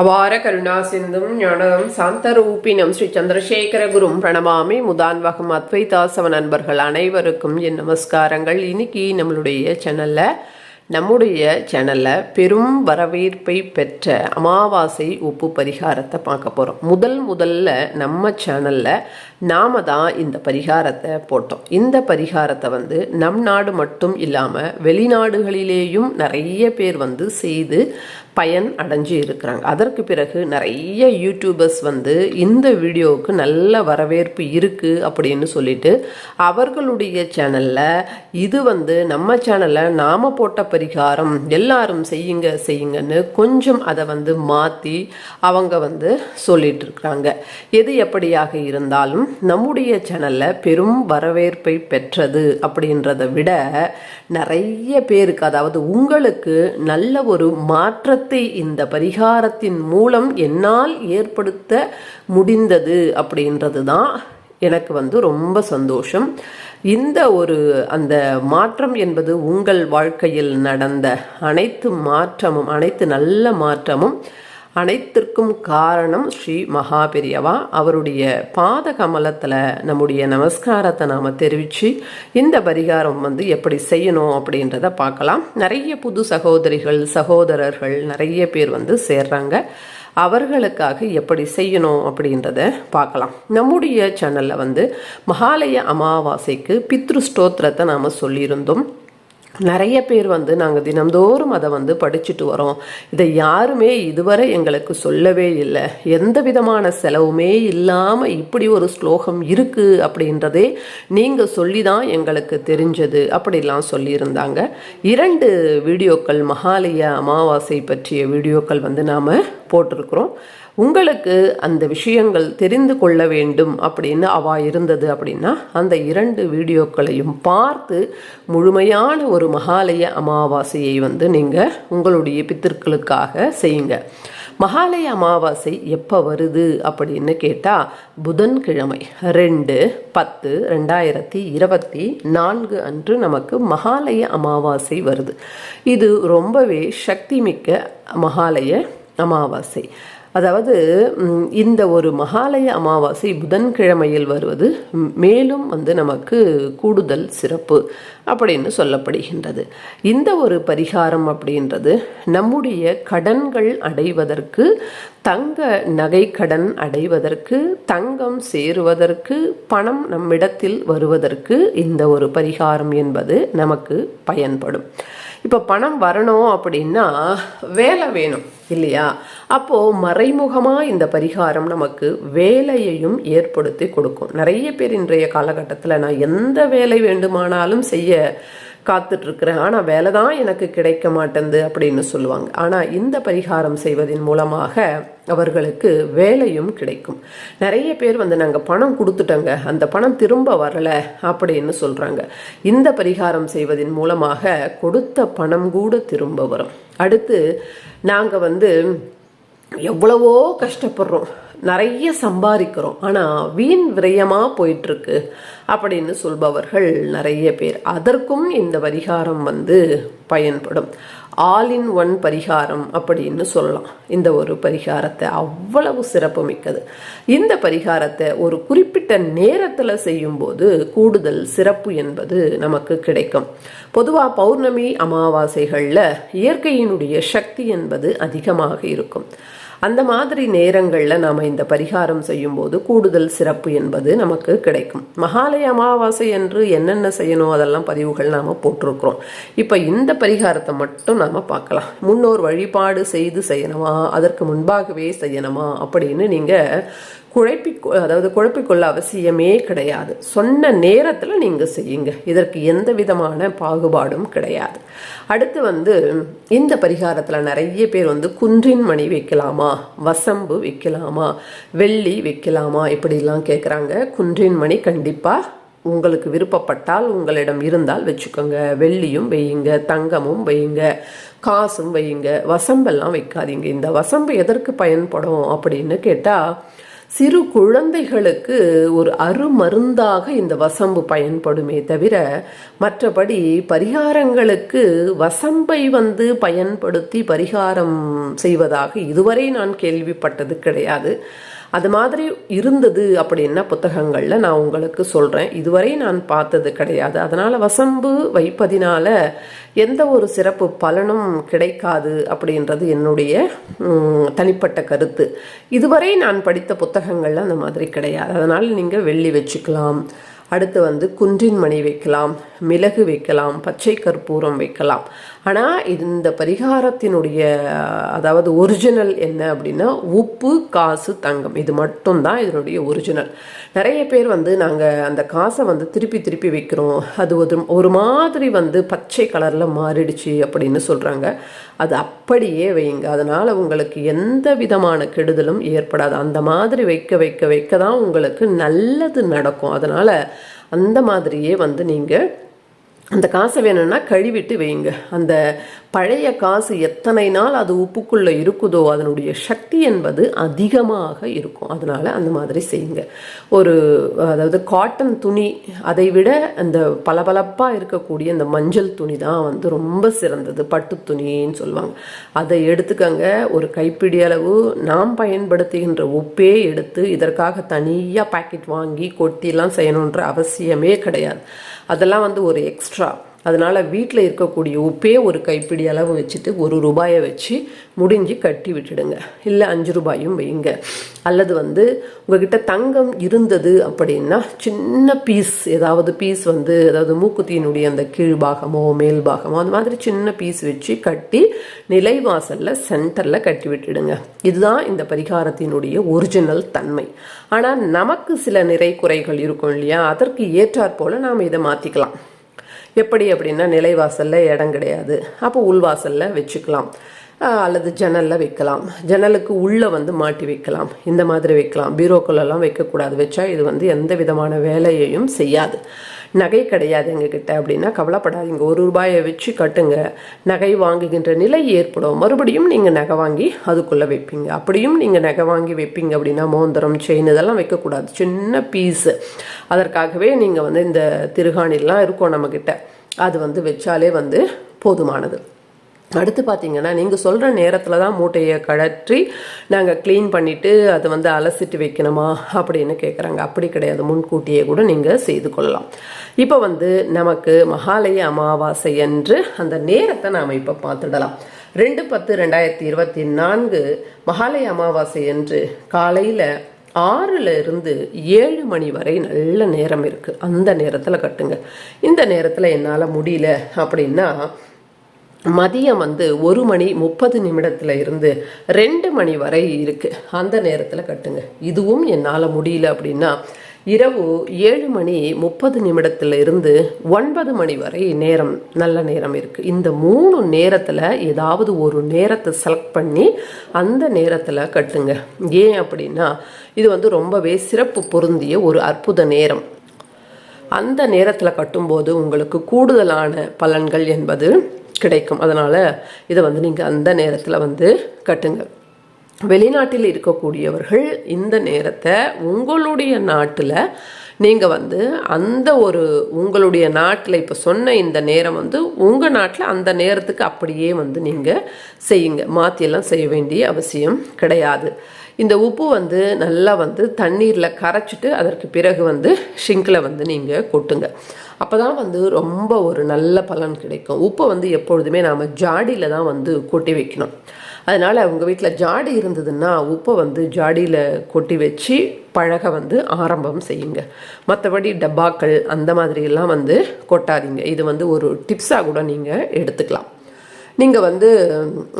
அபார கருணா சிந்தும் ஞானதம் சாந்தரூபினம் ஸ்ரீ சந்திரசேகர குரும் பிரணமாமி முதான்வகம் அத்வைதாசவ நண்பர்கள் அனைவருக்கும் என் நமஸ்காரங்கள். இன்னைக்கு நம்மளுடைய சேனலில் நம்முடைய சேனலில் பெரும் வரவேற்பை பெற்ற அமாவாசை உப்பு பரிகாரத்தை பார்க்க போகிறோம் முதல் முதல்ல நம்ம சேனலில் நாம தான் இந்த பரிகாரத்தை போட்டோம். இந்த பரிகாரத்தை வந்து நம் நாடு மட்டும் இல்லாமல் வெளிநாடுகளிலேயும் நிறைய பேர் வந்து செய்து பயன் அடைஞ்சு இருக்கிறாங்க. அதற்கு பிறகு நிறைய யூடியூபர்ஸ் வந்து இந்த வீடியோவுக்கு நல்ல வரவேற்பு இருக்குது அப்படின்னு சொல்லிட்டு அவர்களுடைய சேனலில் இது வந்து நம்ம சேனலில் நாம் போட்ட பரிகாரம் எல்லாரும் செய்யுங்க செய்யுங்கன்னு கொஞ்சம் அதை வந்து மாற்றி அவங்க வந்து சொல்லிட்டு இருக்கிறாங்க. எது எப்படியாக இருந்தாலும் நம்முடைய சேனலில் பெரும் வரவேற்பை பெற்றது அப்படின்றத விட நிறைய பேருக்கு அதாவது உங்களுக்கு நல்ல ஒரு மாற்றத்தை இந்த பரிகாரத்தின் மூலம் என்னால் ஏற்படுத்த முடிந்தது அப்படின்றது தான் எனக்கு வந்து ரொம்ப சந்தோஷம். இந்த ஒரு அந்த மாற்றம் என்பது உங்கள் வாழ்க்கையில் நடந்த அனைத்து மாற்றமும் அனைத்து நல்ல மாற்றமும் அனைத்திற்கும் காரணம் ஸ்ரீ மகாபெரியவா. அவருடைய பாத கமலத்தில் நம்முடைய நமஸ்காரத்தை நாம் தெரிவித்து இந்த பரிகாரம் வந்து எப்படி செய்யணும் அப்படின்றத பார்க்கலாம். நிறைய புது சகோதரிகள் சகோதரர்கள் நிறைய பேர் வந்து சேர்றாங்க. அவர்களுக்காக எப்படி செய்யணும் அப்படின்றத பார்க்கலாம். நம்முடைய சேனலில் வந்து மகாலய அமாவாசைக்கு பித்ரு ஸ்தோத்திரத்தை நாம் சொல்லியிருந்தோம். நிறைய பேர் வந்து நாங்கள் தினம்தோறும் அதை வந்து படிச்சுட்டு வரோம். இதை யாருமே இதுவரை எங்களுக்கு சொல்லவே இல்லை. எந்த விதமான செலவுமே இல்லாமல் இப்படி ஒரு ஸ்லோகம் இருக்குது அப்படின்றதே நீங்கள் சொல்லி தான் எங்களுக்கு தெரிஞ்சது அப்படிலாம் சொல்லியிருந்தாங்க. இரண்டு வீடியோக்கள் மகாலய அமாவாசை பற்றிய வீடியோக்கள் வந்து நாம் போட்டிருக்கிறோம். உங்களுக்கு அந்த விஷயங்கள் தெரிந்து கொள்ள வேண்டும் அப்படின்னு அவா இருந்தது அப்படின்னா அந்த இரண்டு வீடியோக்களையும் பார்த்து முழுமையான ஒரு மகாலய அமாவாசையை வந்து நீங்கள் உங்களுடைய பித்திருக்களுக்காக செய்யுங்க. மகாலய அமாவாசை எப்போ வருது அப்படின்னு கேட்டால் புதன்கிழமை ரெண்டு பத்து ரெண்டாயிரத்தி இருபத்தி நான்கு அன்று நமக்கு மகாலய அமாவாசை வருது. இது ரொம்பவே சக்தி மிக்க மகாலய அமாவாசை. அதாவது இந்த ஒரு மகாலய அமாவாசை புதன்கிழமையில் வருவது மேலும் வந்து நமக்கு கூடுதல் சிறப்பு அப்படின்னு சொல்லப்படுகின்றது. இந்த ஒரு பரிகாரம் அப்படின்றது நம்முடைய கடன்கள் அடைவதற்கு தங்க நகை கடன் அடைவதற்கு தங்கம் சேருவதற்கு பணம் நம்மிடத்தில் வருவதற்கு இந்த ஒரு பரிகாரம் என்பது நமக்கு பயன்படும். இப்போ பணம் வரணும் அப்படின்னா வேலை வேணும் இல்லையா? அப்போது மறைமுகமாக இந்த பரிகாரம் நமக்கு வேலையையும் ஏற்படுத்தி கொடுக்கும். நிறைய பேர் இன்றைய காலகட்டத்தில் நான் எந்த வேலை வேண்டுமானாலும் செய்ய காத்துட்ருக்குறேன். ஆனால் வேலை தான் எனக்கு கிடைக்க மாட்டேங்குது அப்படின்னு சொல்லுவாங்க. ஆனால் இந்த பரிகாரம் செய்வதன் மூலமாக அவர்களுக்கு வேலையும் கிடைக்கும். நிறைய பேர் வந்து நாங்கள் பணம் கொடுத்துட்டோங்க. அந்த பணம் திரும்ப வரலை. அப்படின்னு சொல்கிறாங்க இந்த பரிகாரம் செய்வதன் மூலமாக கொடுத்த பணம் கூட திரும்ப வரும். அடுத்து நாங்கள் வந்து எவ்வளவோ கஷ்டப்படுறோம். நிறைய சம்பாதிக்கிறோம். ஆனால் வீண் விரயமாக போயிட்டுருக்கு அப்படின்னு சொல்பவர்கள் நிறைய பேர். அதற்கும் இந்த பரிகாரம் வந்து பயன்படும். ஆல் இன் ஒன் பரிகாரம் அப்படின்னு சொல்லலாம். இந்த ஒரு பரிகாரத்தை அவ்வளவு சிறப்பு மிக்கது. இந்த பரிகாரத்தை ஒரு குறிப்பிட்ட நேரத்தில் செய்யும்போது கூடுதல் சிறப்பு என்பது நமக்கு கிடைக்கும். பொதுவாக பௌர்ணமி அமாவாசைகளில் இயற்கையினுடைய சக்தி என்பது அதிகமாக இருக்கும். அந்த மாதிரி நேரங்களில் நாம் இந்த பரிகாரம் செய்யும்போது கூடுதல் சிறப்பு என்பது நமக்கு கிடைக்கும். மகாலய அமாவாசை என்று என்னென்ன செய்யணும் அதெல்லாம் பதிவுகள் நாம் போட்டிருக்கிறோம். இப்போ இந்த பரிகாரத்தை மட்டும் நாம் பார்க்கலாம். முன்னோர் வழிபாடு செய்து செய்யணுமா? அதற்கு முன்பாகவே செய்யணுமா? அப்படின்னு நீங்கள் குழப்பி அதாவது குழப்பிக்கொள்ள அவசியமே கிடையாது. சொன்ன நேரத்தில் நீங்கள் செய்யுங்க. இதற்கு எந்த விதமான பாகுபாடும் கிடையாது. அடுத்து வந்து இந்த பரிகாரத்தில் நிறைய பேர் வந்து குன்றின் மணி வைக்கலாமா? வசம்பு வைக்கலாமா? வெள்ளி வைக்கலாமா? இப்படிலாம் கேட்குறாங்க குன்றின் மணி கண்டிப்பாக உங்களுக்கு விருப்பப்பட்டால் உங்களிடம் இருந்தால் வச்சுக்கோங்க. வெள்ளியும் வையுங்க தங்கமும் வையுங்க காசும் வையுங்க. வசம்பெல்லாம் வைக்காதீங்க. இந்த வசம்பு எதற்கு பயன்படும் அப்படின்னு கேட்டால் சிறு குழந்தைகளுக்கு ஒரு அருமருந்தாக இந்த வசம்பு பயன்படுமே தவிர மற்றபடி பரிகாரங்களுக்கு வசம்பை வந்து பயன்படுத்தி பரிகாரம் செய்வதாக இதுவரை நான் கேள்விப்பட்டது கிடையாது. அது மாதிரி இருந்தது அப்படின்னா புத்தகங்களில் நான் உங்களுக்கு சொல்கிறேன் இதுவரை நான் பார்த்தது கிடையாது. அதனால் வசம்பு வைப்பதினால எந்த ஒரு சிறப்பு பலனும் கிடைக்காது அப்படின்றது என்னுடைய தனிப்பட்ட கருத்து. இதுவரை நான் படித்த புத்தகங்கள்ல அந்த மாதிரி கிடையாது. அதனால் நீங்கள் வெள்ளி வச்சுக்கலாம். அடுத்து வந்து குன்றின் மணி வைக்கலாம் மிளகு வைக்கலாம் பச்சை கற்பூரம் வைக்கலாம். ஆனால் இந்த பரிகாரத்தினுடைய அதாவது ஒரிஜினல் என்ன அப்படின்னா உப்பு காசு தங்கம். இது மட்டும்தான் இதனுடைய ஒரிஜினல் நிறைய பேர் வந்து நாங்கள் அந்த காசை வந்து திருப்பி திருப்பி வைக்கிறோம். அது ஒரு ஒரு மாதிரி வந்து பச்சை கலரில் மாறிடுச்சு அப்படின்னு சொல்கிறாங்க அது அப்படியே வைங்க. அதனால் உங்களுக்கு எந்த விதமான கெடுதலும் ஏற்படாது. அந்த மாதிரி வைக்க வைக்க வைக்க தான் உங்களுக்கு நல்லது நடக்கும். அதனால் அந்த மாதிரியே வந்து நீங்கள் அந்த காசை வேணும்னா கழுவிட்டு வைங்க அந்த பழைய காசு எத்தனை நாள் அது உப்புக்குள்ளே இருக்குதோ அதனுடைய சக்தி என்பது அதிகமாக இருக்கும். அதனால் அந்த மாதிரி செய்யுங்க. ஒரு அதாவது காட்டன் துணி அதை விட அந்த பளபளப்பாக இருக்கக்கூடிய அந்த மஞ்சள் துணி தான் வந்து ரொம்ப சிறந்தது. பட்டு துணின்னு சொல்லுவாங்க. அதை எடுத்துக்கங்க. ஒரு கைப்பிடி அளவு நாம் பயன்படுத்துகின்ற உப்பே எடுத்து இதற்காக தனியாக பாக்கெட் வாங்கி கொட்டிலாம் செய்யணுன்ற அவசியமே கிடையாது. அதெல்லாம் வந்து ஒரு எக்ஸ்ட்ரா அதனால் வீட்டில் இருக்கக்கூடிய உப்பே ஒரு கைப்பிடி அளவு வச்சுட்டு ஒரு ரூபாயை வச்சு முடிஞ்சு கட்டி விட்டுடுங்க. இல்லை அஞ்சு ரூபாயும் வைங்க. அல்லது வந்து உங்ககிட்ட தங்கம் இருந்தது அப்படின்னா சின்ன பீஸ் ஏதாவது பீஸ் வந்து அதாவது மூக்குத்தியினுடைய அந்த கீழ்பாகமோ மேல் பாகமோ அந்த மாதிரி சின்ன பீஸ் வச்சு கட்டி நிலைவாசலில் சென்டரில் கட்டி விட்டுடுங்க. இதுதான் இந்த பரிகாரத்தினுடைய ஒரிஜினல் தன்மை. ஆனால் நமக்கு சில நிறை குறைகள் இருக்கும் இல்லையா? அதற்கு ஏற்றாற்போல் நாம் இதை மாற்றிக்கலாம் எப்படி அப்படின்னா நிலைவாசலில் இடம் கிடையாது. அப்போ உள்வாசலில் வச்சுக்கலாம். அல்லது ஜன்னலில் வைக்கலாம். ஜன்னலுக்கு உள்ளே வந்து மாட்டி வைக்கலாம். இந்த மாதிரி வைக்கலாம். பீரோக்குள்ளெல்லாம் வைக்கக்கூடாது. வச்சா இது வந்து எந்த விதமான வேலையையும் செய்யாது. நகை கிடையாது எங்ககிட்ட அப்படின்னா கவலைப்படாதீங்க. ஒரு ரூபாயை வச்சு கட்டுங்க. நகை வாங்குகின்ற நிலை ஏற்படும். மறுபடியும் நீங்கள் நகை வாங்கி அதுக்குள்ளே வைப்பீங்க. அப்படியும் நீங்கள் நகை வாங்கி வைப்பீங்க அப்படின்னா மோந்திரம் செயின் இதெல்லாம் வைக்கக்கூடாது. சின்ன பீஸு அதற்காகவே நீங்கள் வந்து இந்த திருகாணிலாம் இருக்கும் நம்மக்கிட்ட அது வந்து வச்சாலே வந்து போதுமானது. அடுத்து பார்த்தீங்கன்னா நீங்கள் சொல்கிற நேரத்தில் தான் மூட்டையை கழற்றி நாங்கள் க்ளீன் பண்ணிவிட்டு அதை வந்து அலசிட்டு வைக்கணுமா அப்படின்னு கேட்குறாங்க அப்படி கிடையாது. முன்கூட்டியே கூட நீங்கள் செய்து கொள்ளலாம். இப்போ வந்து நமக்கு மகாலய அமாவாசை என்று அந்த நேரத்தை நாம் இப்போ பார்த்துடலாம். ரெண்டு பத்து ரெண்டாயிரத்தி இருபத்தி நான்கு மகாலய அமாவாசை என்று காலையில் ஆறுல இருந்து ஏழு மணி வரை நல்ல நேரம் இருக்குது அந்த நேரத்தில் கட்டுங்க. இந்த நேரத்தில் என்னால் முடியல அப்படின்னா மதியம் வந்து ஒரு மணி முப்பது நிமிடத்தில் இருந்து ரெண்டு மணி வரை இருக்குது அந்த நேரத்தில் கட்டுங்க. இதுவும் என்னால் முடியல அப்படின்னா இரவு ஏழு மணி முப்பது நிமிடத்துல இருந்து ஒன்பது மணி வரை நேரம் நல்ல நேரம் இருக்குது இந்த மூணு நேரத்தில் ஏதாவது ஒரு நேரத்தை செலக்ட் பண்ணி அந்த நேரத்தில் கட்டுங்க. ஏன் அப்படின்னா இது வந்து ரொம்பவே சிறப்பு பொருந்திய ஒரு அற்புத நேரம். அந்த நேரத்தில் கட்டும்போது உங்களுக்கு கூடுதலான பலன்கள் என்பது கிடைக்கும். அதனால் இதை வந்து நீங்கள் அந்த நேரத்தில் வந்து கட்டுங்க. வெளிநாட்டில் இருக்கக்கூடியவர்கள் இந்த நேரத்தை உங்களுடைய நாட்டில் நீங்கள் வந்து அந்த ஒரு உங்களுடைய நாட்டில் இப்போ சொன்ன இந்த நேரம் வந்து உங்கள் நாட்டில் அந்த நேரத்துக்கு அப்படியே வந்து நீங்கள் செய்யுங்க. மாற்றியெல்லாம் செய்ய வேண்டிய அவசியம் கிடையாது. இந்த உப்பு வந்து நல்லா வந்து தண்ணீரில் கரைச்சிட்டு அதற்கு பிறகு வந்து ஷிங்கில் வந்து நீங்கள் கொட்டுங்க. அப்போ தான் வந்து ரொம்ப ஒரு நல்ல பலன் கிடைக்கும். உப்பை வந்து எப்பொழுதுமே நாம் ஜாடியில் தான் வந்து கொட்டி வைக்கணும். அதனால் உங்கள் வீட்டில் ஜாடி இருந்ததுன்னா உப்பை வந்து ஜாடியில் கொட்டி வச்சு பழக வந்து ஆரம்பம் செய்யுங்க. மற்றபடி டப்பாக்கள் அந்த மாதிரியெல்லாம் வந்து கொட்டாதீங்க. இது வந்து ஒரு டிப்ஸாக கூட நீங்கள் எடுத்துக்கலாம். நீங்கள் வந்து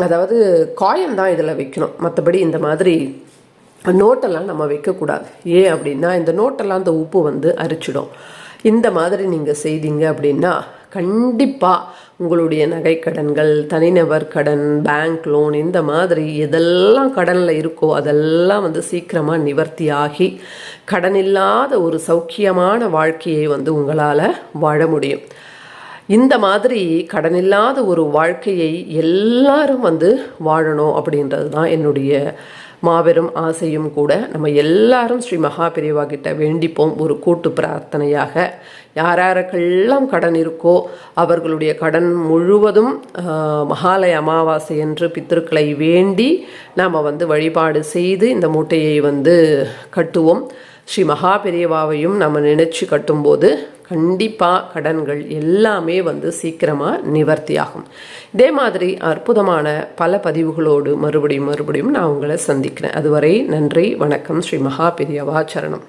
அதாவது காயின் தான் இதில் வைக்கணும். மற்றபடி இந்த மாதிரி நோட்டெல்லாம் நம்ம வைக்கக்கூடாது. ஏன் அப்படின்னா இந்த நோட்டெல்லாம் அந்த உப்பு வந்து அரிச்சிடும். இந்த மாதிரி நீங்கள் செய்தீங்க அப்படின்னா கண்டிப்பாக உங்களுடைய நகை கடன்கள் தனிநபர் கடன் பேங்க் லோன் இந்த மாதிரி எதெல்லாம் கடனில் இருக்கோ அதெல்லாம் வந்து சீக்கிரமாக நிவர்த்தி ஆகி கடன் இல்லாத ஒரு சௌக்கியமான வாழ்க்கையை வந்து உங்களால் வாழ முடியும். இந்த மாதிரி கடன் இல்லாத ஒரு வாழ்க்கையை எல்லாரும் வந்து வாழணும் அப்படின்றது தான் என்னுடைய மாபெரும் ஆசையும் கூட நம்ம எல்லாரும் ஸ்ரீ மகாபிரிவா கிட்ட வேண்டிப்போம். ஒரு கூட்டு பிரார்த்தனையாக யாராருக்கெல்லாம் கடன் இருக்கோ அவர்களுடைய கடன் முழுவதும் மகாலய அமாவாசை என்று பித்திருக்களை வேண்டி நாம் வந்து வழிபாடு செய்து இந்த மூட்டையை வந்து கட்டுவோம். ஸ்ரீ மகா பெரியவாவையும் நம்ம நினைச்சு கட்டும்போது கண்டிப்பாக கடன்கள் எல்லாமே வந்து சீக்கிரமாக நிவர்த்தியாகும். இதே மாதிரி அற்புதமான பல பதிவுகளோடு மறுபடியும் மறுபடியும் நான் உங்களை சந்திக்கிறேன். அதுவரை நன்றி வணக்கம். ஸ்ரீ மகா பெரியவா சரணம்